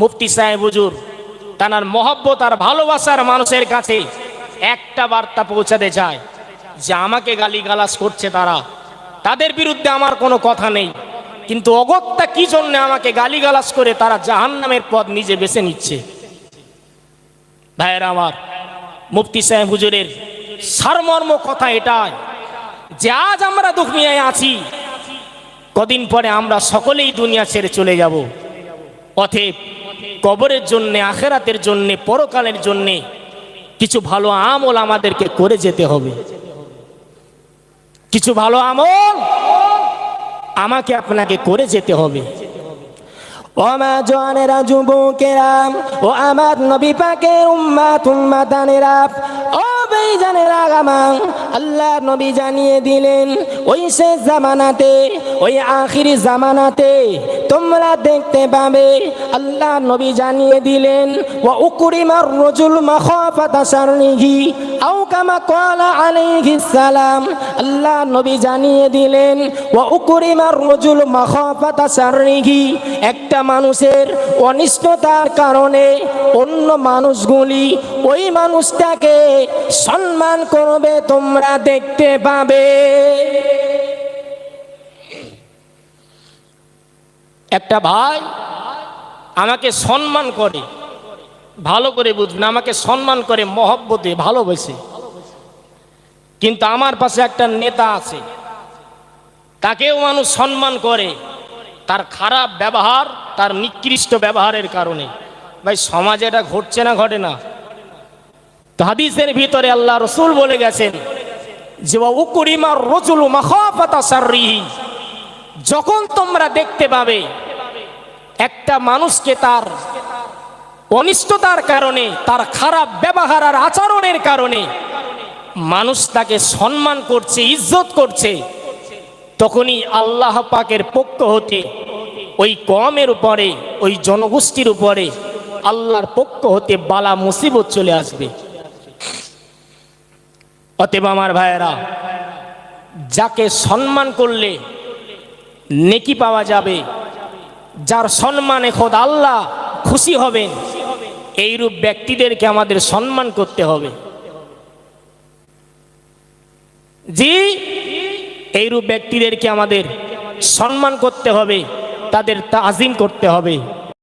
মুফতি সাহেব হুজুর, তানার মহব্বত আর ভালোবাসার মানুষের কাছে একটা বার্তা পৌঁছাতে চায়, যে আমাকে গালি গালাস করছে তারা। তাদের বিরুদ্ধে আমার কোনো কথা নেই, কিন্তু অগত্যা কি জন্য আমাকে গালি গালাস করে তারা জাহান্নামের পথ নিজে বেছে নিচ্ছে? ভাইয়েরা আমার, মুফতি সাহেব হুজুরের সারমর্ম কথা এটাই, যে আজ আমরা দুনিয়ায় আছি, কদিন পরে আমরা সকলেই দুনিয়া ছেড়ে চলে যাব। অথেব কবরের জন্যে, আখেরাতের জন্যে, পরকালের জন্যে কিছু ভালো আমল আমাদেরকে করে যেতে হবে। কিছু ভালো আমল আমাকে আপনাকে করে যেতে হবে। ও আমার নবী উম্মা আল্লাহ নবী জানিয়ে দিলেন, ওই শেষ জামানাতে, ওই আখিরি জামানাতে তোমরা দেখতে পাবে, আল্লাহ নবী জানিয়ে দিলেন ও উকুরিমার রজুল মাখাফাতা সারনিহি আও কামা সালাম। আল্লাহ নবী জানিয়ে দিলেন ও উকুরিমার রজুল মাখাফাতা সারনিহি একটা মানুষের অনিষ্টতার কারণে অন্য মানুষগুলি ওই মানুষটাকে সম্মান করবে, তোমরা দেখতে পাবে। একটা ভাই আমাকে সম্মান করে, ভালো করে বুঝবেন আমাকে সম্মান করে, মহব্বতে ভালোবেসে। কিন্তু আমার পাশে একটা নেতা আছে, তাকেও মানুষ সম্মান করে, তার খারাপ ব্যবহার, তার নিকৃষ্ট ব্যবহারের কারণে। ভাই, সমাজে এটা ঘটছে না, ঘটে না? হাদিসের ভিতরে আল্লাহ রসুল বলে গেছেন যে উকুরিমার রজুল মাখাফাতা সাররিহি যখন তোমরা দেখতে পাবে, একটা মানুষকে তার অনিষ্টতার কারণে, তার খারাপ ব্যবহার আর আচরণের কারণে মানুষ তাকে সম্মান করছে, ইজ্জত করছে। তখনই আল্লাহ পাকের পক্ষ হতে ওই কমের উপরে, ওই জনগোষ্ঠীর উপরে আল্লাহর পক্ষ হতে বালা মুসিবত চলে আসবে। অতএব আমার ভাইয়েরা, যাকে সম্মান করলে নেকি পাওয়া যাবে। যার সম্মানে খোদ আল্লাহ খুশি হবেন, এইরূপ ব্যক্তিদেরকে আমাদের সম্মান করতে হবে। জি, এইরূপ ব্যক্তিদেরকে আমাদের সম্মান করতে হবে, তাদের তাজিম করতে হবে।